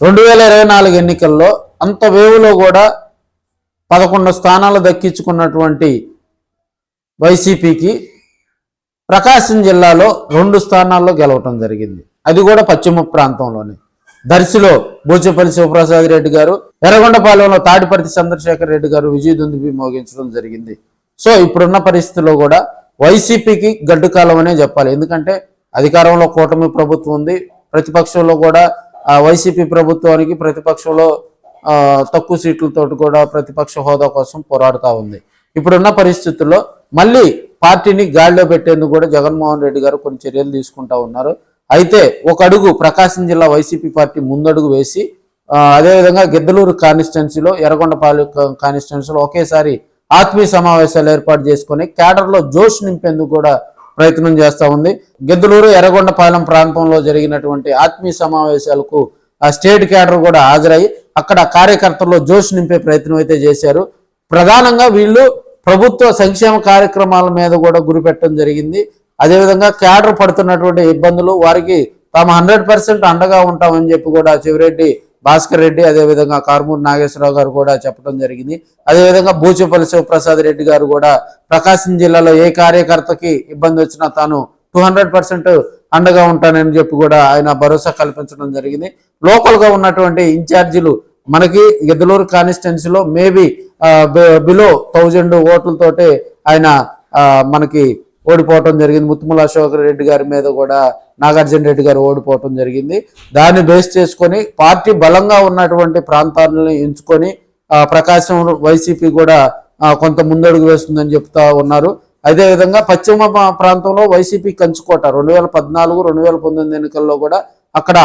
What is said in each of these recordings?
రెండు వేల ఇరవై నాలుగు ఎన్నికల్లో అంత వేవులో కూడా పదకొండు స్థానాలు దక్కించుకున్నటువంటి వైసీపీకి ప్రకాశం జిల్లాలో రెండు స్థానాల్లో గెలవటం జరిగింది. అది కూడా పశ్చిమ ప్రాంతంలోనే. దర్శిలో బూచపల్లి శివప్రసాద్ రెడ్డి గారు ఎర్రగొండపాలెంలో తాడిపర్తి చంద్రశేఖర్ రెడ్డి గారు విజయదుందుబి మోగించడం జరిగింది. సో ఇప్పుడున్న పరిస్థితుల్లో కూడా వైసీపీకి గడ్డు కాలం అనే చెప్పాలి. ఎందుకంటే అధికారంలో కూటమి ప్రభుత్వం ఉంది. ప్రతిపక్షంలో కూడా వైసీపీ ప్రభుత్వానికి ప్రతిపక్షంలో తక్కువ సీట్లతోటి కూడా ప్రతిపక్ష హోదా కోసం పోరాడుతూ ఉంది. ఇప్పుడున్న పరిస్థితుల్లో మళ్ళీ పార్టీని గాడిలో పెట్టేందుకు కూడా జగన్మోహన్ రెడ్డి గారు కొన్ని చర్యలు తీసుకుంటా ఉన్నారు. అయితే ఒక అడుగు ప్రకాశం జిల్లా వైసీపీ పార్టీ ముందడుగు వేసి అదేవిధంగా గిద్దలూరు కాన్స్టిట్యున్సీలో ఎర్రగొండపాలెం కాన్స్టిట్యున్సీలో ఒకేసారి ఆత్మీయ సమావేశాలు ఏర్పాటు చేసుకొని క్యాడర్లో జోష్ నింపేందుకు కూడా ప్రయత్నం చేస్తూ ఉంది. గిద్దలూరు ఎర్రగొండపాలెం ప్రాంతంలో జరిగినటువంటి ఆత్మీయ సమావేశాలకు ఆ స్టేట్ క్యాడర్ కూడా హాజరై అక్కడ కార్యకర్తల్లో జోష్ నింపే ప్రయత్నం అయితే చేశారు. ప్రధానంగా వీళ్ళు ప్రభుత్వ సంక్షేమ కార్యక్రమాల మీద కూడా గురిపెట్టడం జరిగింది. అదేవిధంగా క్యాడర్ పడుతున్నటువంటి ఇబ్బందులు వారికి తాము హండ్రెడ్ పర్సెంట్ అండగా ఉంటామని చెప్పి కూడా చివరెడ్డి భాస్కర్ రెడ్డి అదేవిధంగా కార్మూరి నాగేశ్వరరావు గారు కూడా చెప్పడం జరిగింది. అదేవిధంగా బూచేపల్లి శివప్రసాద్ రెడ్డి గారు కూడా ప్రకాశం జిల్లాలో ఏ కార్యకర్తకి ఇబ్బంది వచ్చినా తాను టూ హండ్రెడ్ పర్సెంట్ అండగా ఉంటానని చెప్పి కూడా ఆయన భరోసా కల్పించడం జరిగింది. లోకల్గా ఉన్నటువంటి ఇన్ఛార్జీలు మనకి గిద్దలూరు కాన్స్టిట్యున్సీలో మేబీ బిలో థౌజండ్ ఓట్లతోటే ఆయన మనకి ఓడిపోవటం జరిగింది. ముత్తుముల అశోక్ రెడ్డి గారి మీద కూడా నాగార్జున రెడ్డి గారు ఓడిపోవటం జరిగింది. దాన్ని బేస్ చేసుకొని పార్టీ బలంగా ఉన్నటువంటి ప్రాంతాలను ఎంచుకొని ప్రకాశం వైసీపీ కూడా కొంత ముందడుగు వేస్తుందని చెప్తా ఉన్నారు. అదేవిధంగా పశ్చిమ ప్రాంతంలో వైసీపీ కంచుకోట రెండు వేల పద్నాలుగు రెండు వేల పంతొమ్మిది ఎన్నికల్లో కూడా అక్కడ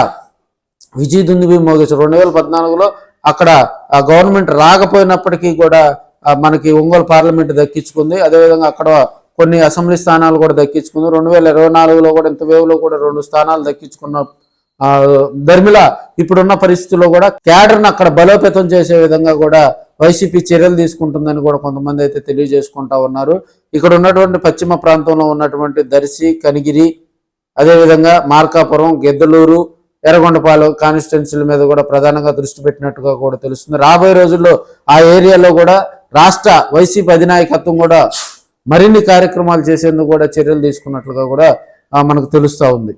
విజయ్ దుందుబి మోగించారు రెండు వేల పద్నాలుగులో అక్కడ ఆ గవర్నమెంట్ రాకపోయినప్పటికీ కూడా మనకి ఒంగోలు పార్లమెంట్ దక్కించుకుంది. అదేవిధంగా అక్కడ కొన్ని అసెంబ్లీ స్థానాలు కూడా దక్కించుకుంది. రెండు వేల ఇరవై నాలుగులో కూడా ఇంత వేవ్లో కూడా రెండు స్థానాలు దక్కించుకున్న ఆ, ధర్మిల ఇప్పుడున్న పరిస్థితుల్లో కూడా క్యాడర్ను అక్కడ బలోపేతం చేసే విధంగా కూడా వైసీపీ చర్యలు తీసుకుంటుందని కూడా కొంతమంది అయితే తెలియజేసుకుంటా ఉన్నారు. ఇక్కడ ఉన్నటువంటి పశ్చిమ ప్రాంతంలో ఉన్నటువంటి దర్శి కనిగిరి అదేవిధంగా మార్కాపురం గెద్దలూరు ఎర్రగొండపాలెం కాన్స్టిట్యున్సీల మీద కూడా ప్రధానంగా దృష్టి పెట్టినట్టుగా కూడా తెలుస్తుంది. రాబోయే రోజుల్లో ఆ ఏరియాలో కూడా రాష్ట్ర వైసీపీ అధినాయకత్వం కూడా మరిన్ని కార్యక్రమాలు చేసేందుకు కూడా చర్యలు తీసుకున్నట్లుగా కూడా మనకు తెలుస్తూ ఉంది.